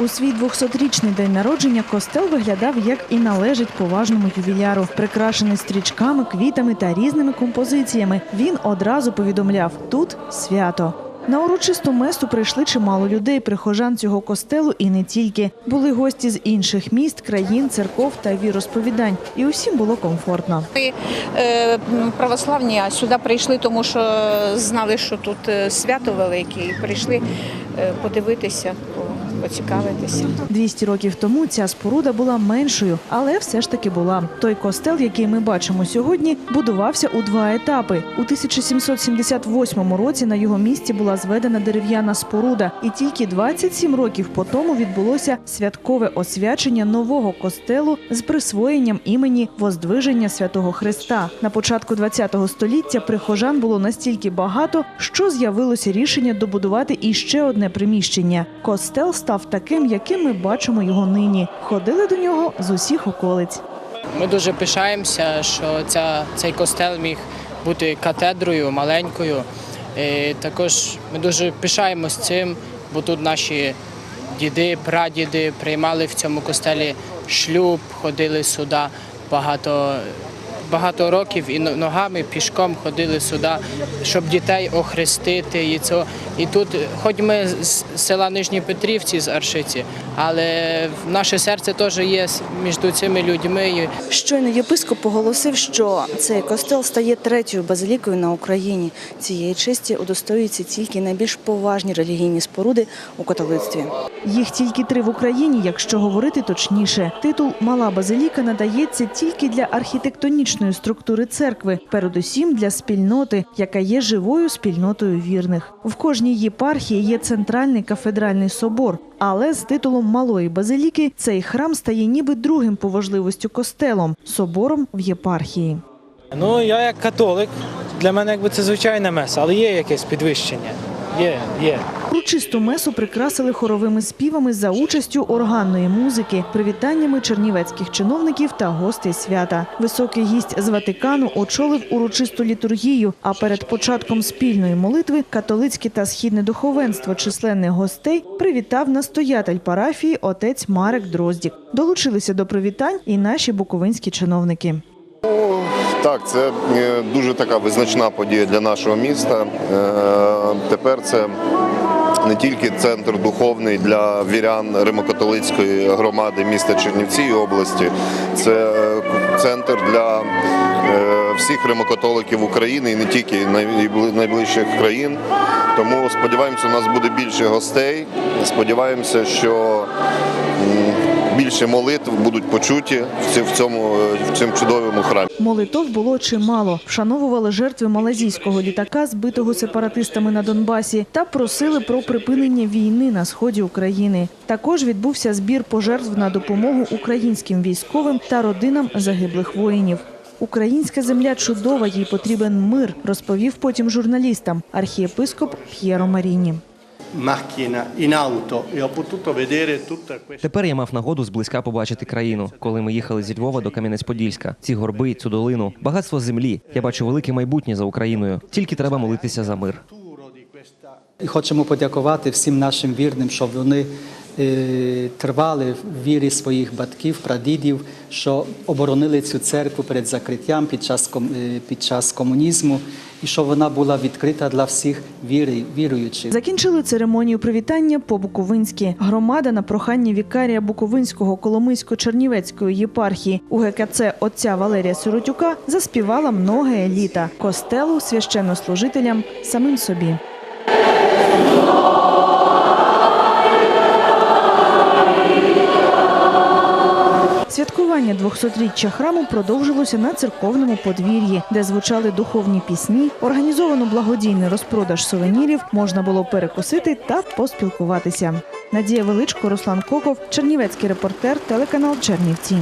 У свій 200-річний день народження костел виглядав як і належить поважному ювіляру, прикрашений стрічками, квітами та різними композиціями. Він одразу повідомляв: тут свято. На урочисту месу прийшли чимало людей, прихожан цього костелу, і не тільки були гості з інших міст, країн, церков та віросповідань, і усім було комфортно. Ми е, православні, а сюди прийшли, тому що знали, що тут е, свято велике, і прийшли е, подивитися, по- поцікавитися. 200 років тому ця споруда була меншою, але все ж таки була. Той костел, який ми бачимо сьогодні, будувався у два етапи. У 1778 році на його місці була зведена дерев'яна споруда, і тільки 27 років по тому відбулося святкове освячення нового костелу з присвоєнням імені Воздвиження святого Христа. На початку 20 століття прихожан було настільки багато, що з'явилося рішення добудувати іще одне приміщення. Костел став таким, яким ми бачимо його нині. Ходили до нього з усіх околиць. Ми дуже пишаємося, що ця, цей костел міг бути катедрою маленькою. І також ми дуже пишаємось цим, бо тут наші діди, прадіди приймали в цьому костелі шлюб, ходили сюди багато, багато років і ногами пішком ходили сюди, щоб дітей охрестити. І, це, і тут, хоч ми з села Нижні Петрівці з Аршиці, але наше серце теж є між цими людьми. Щойно єпископ оголосив, що цей костел стає третьою базилікою на Україні. Цієї честі удостоюються тільки найбільш поважні релігійні споруди у католицтві. Їх тільки три в Україні, якщо говорити точніше. Титул Мала базиліка надається тільки для архітектонічної структури церкви, передусім для спільноти, яка є живою спільнотою вірних. В кожній єпархії є центральний кафедральний собор. Але з титулом малої базиліки цей храм стає ніби другим по важливості костелом собором в єпархії. Ну, я як католик, для мене якби це звичайна меса, але є якесь підвищення. Є, є. Урочисту месу прикрасили хоровими співами за участю органної музики, привітаннями чернівецьких чиновників та гостей свята. Високий гість з Ватикану очолив урочисту літургію. А перед початком спільної молитви католицьке та східне духовенство численних гостей привітав настоятель парафії отець Марек Дроздік. Долучилися до привітань і наші буковинські чиновники. Так, це е, дуже така визначна подія для нашого міста. Е, Тепер це не тільки центр духовний для вірян Римокатолицької громади міста Чернівці і області, це е, центр для е, всіх римокатоликів України і не тільки найближчих країн. Тому сподіваємося, у нас буде більше гостей. Сподіваємося, що більше молитв будуть почуті в цьому, в цьому чудовому храмі. Молитов було чимало. Вшановували жертви малазійського літака, збитого сепаратистами на Донбасі, та просили про припинення війни на сході України. Також відбувся збір пожертв на допомогу українським військовим та родинам загиблих воїнів. Українська земля чудова, їй потрібен мир, розповів потім журналістам архієпископ П'єро Маріні. Macchina in auto e ho potuto vedere tutta questa Тепер я мав нагоду зблизька побачити країну, коли ми їхали зі Львова до Кам'янець-Подільська. Ці горби, цю долину, багатство землі. Я бачу велике майбутнє за Україною. Тільки треба молитися за мир. І хочемо подякувати всім нашим вірним, що вони е, тривали в вірі своїх батьків, прадідів, що оборонили цю церкву перед закриттям під час, е, під час комунізму, і що вона була відкрита для всіх віруючих. Закінчили церемонію привітання по-буковинськи. Громада на прохання вікарія Буковинського Коломийсько-Чернівецької єпархії УГКЦ отця Валерія Сиротюка заспівала многе літа костелу, священнослужителям, самим собі. Святкування 200-річчя храму продовжилося на церковному подвір'ї, де звучали духовні пісні, організовано благодійний розпродаж сувенірів, можна було перекусити та поспілкуватися. Надія Величко, Руслан Коков, Чернівецький репортер, телеканал Чернівці.